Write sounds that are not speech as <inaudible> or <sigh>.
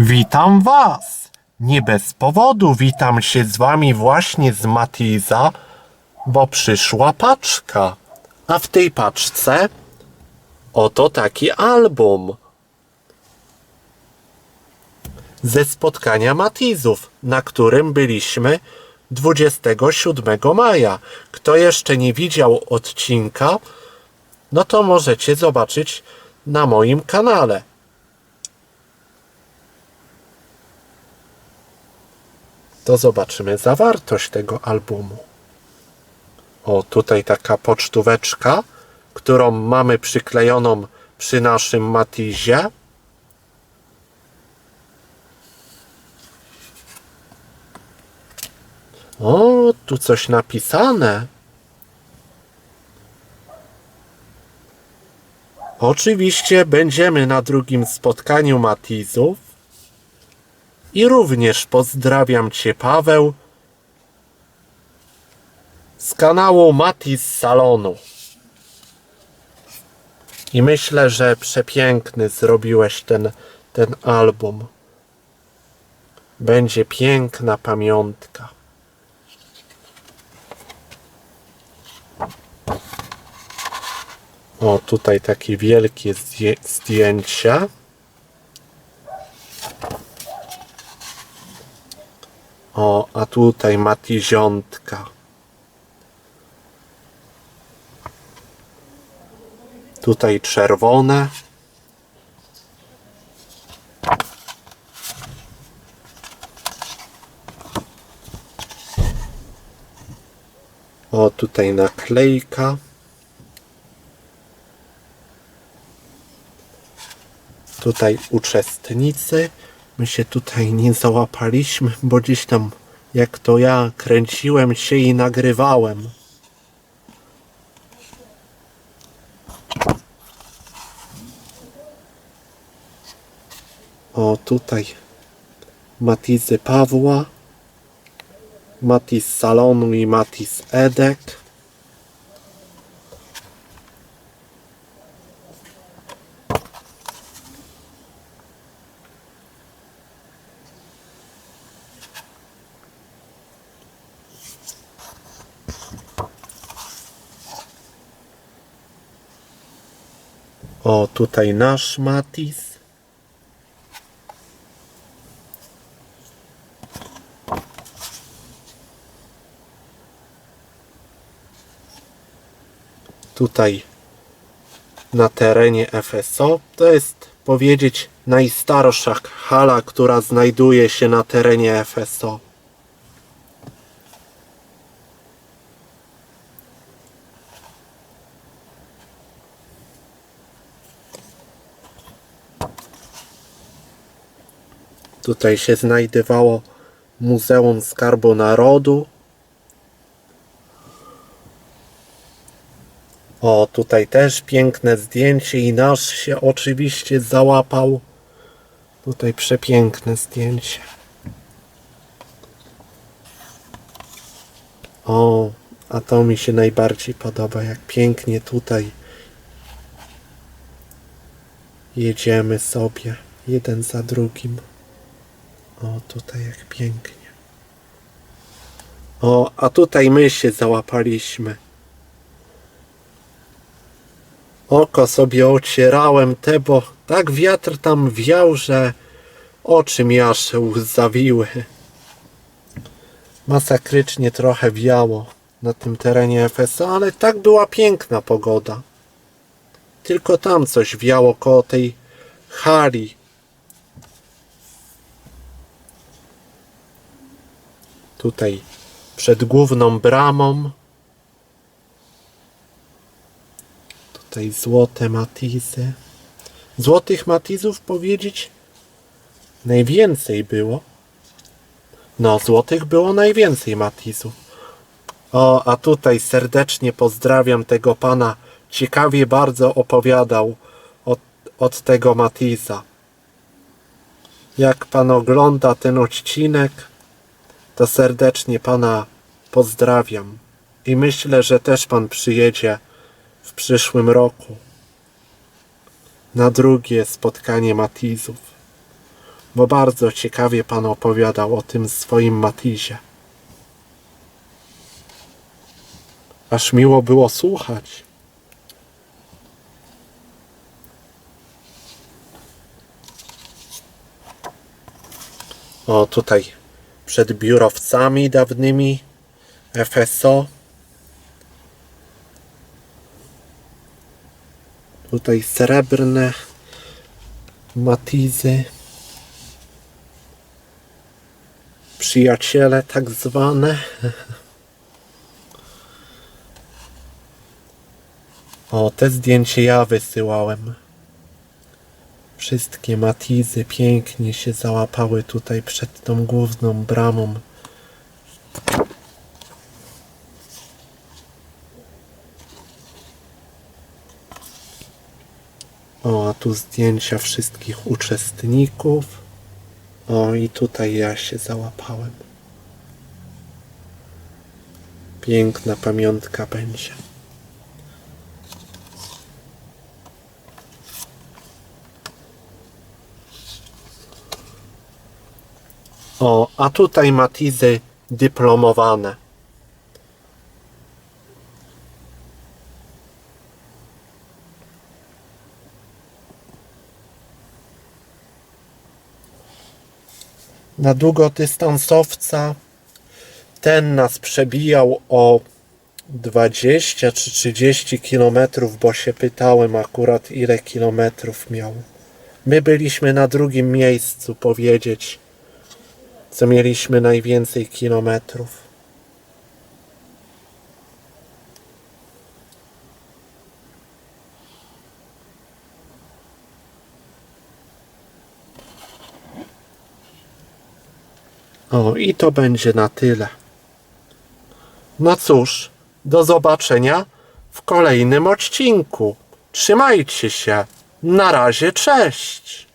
Witam Was! Nie bez powodu witam się z Wami właśnie z Matiza, bo przyszła paczka. A w tej paczce oto taki album ze spotkania Matizów, na którym byliśmy 27 maja. Kto jeszcze nie widział odcinka, no to możecie zobaczyć na moim kanale. To zobaczymy zawartość tego albumu. O, tutaj taka pocztóweczka, którą mamy przyklejoną przy naszym Matizie. O, tu coś napisane. Oczywiście będziemy na drugim spotkaniu Matizów. I również pozdrawiam Cię, Paweł, z kanału Matiz Salonu. I myślę, że przepiękny zrobiłeś ten, ten album. Będzie piękna pamiątka. O, tutaj takie wielkie zdję- zdjęcia. O, a tutaj Matiziątka. Tutaj czerwone. O, tutaj naklejka. Tutaj uczestnicy. My się tutaj nie załapaliśmy, bo gdzieś tam, jak to ja, kręciłem się i nagrywałem. O, tutaj Matizy Pawła, Matiz Salonu i Matiz Edek. O, tutaj nasz Matiz. Tutaj na terenie FSO to jest powiedzieć najstarsza hala, która znajduje się na terenie FSO. Tutaj się znajdowało Muzeum Skarbu Narodu. O, tutaj też piękne zdjęcie i nasz się oczywiście załapał. Tutaj przepiękne zdjęcie. O, a to mi się najbardziej podoba, jak pięknie tutaj jedziemy sobie jeden za drugim. O, tutaj jak pięknie. O, a tutaj my się załapaliśmy. Oko sobie ocierałem te, bo tak wiatr tam wiał, że oczy mi aż łzawiły. Masakrycznie trochę wiało na tym terenie FSO, ale tak była piękna pogoda. Tylko tam coś wiało koło tej hali. Tutaj przed główną bramą. Tutaj złote matizy. Złotych matizów powiedzieć najwięcej było. No, złotych było najwięcej matizów. O, a tutaj serdecznie pozdrawiam tego pana. Ciekawie bardzo opowiadał od, od tego Matiza. Jak pan ogląda ten odcinek, to serdecznie pana pozdrawiam. I myślę, że też pan przyjedzie w przyszłym roku na drugie spotkanie Matizów. bo bardzo ciekawie pan opowiadał o tym swoim Matizie. Aż miło było słuchać. O, tutaj przed biurowcami dawnymi FSO. Tutaj srebrne matizy. Przyjaciele tak zwane. <laughs> O, te zdjęcie ja wysyłałem. Wszystkie matizy pięknie się załapały tutaj przed tą główną bramą. O, a tu zdjęcia wszystkich uczestników. O, i tutaj ja się załapałem. Piękna pamiątka będzie. O, a tutaj matizy dyplomowane. Na długodystansowca ten nas przebijał o 20 czy 30 kilometrów, bo się pytałem akurat ile kilometrów miał. My byliśmy na drugim miejscu powiedzieć co mieliśmy najwięcej kilometrów. O, i to będzie na tyle. No cóż, do zobaczenia w kolejnym odcinku. Trzymajcie się. Na razie, cześć.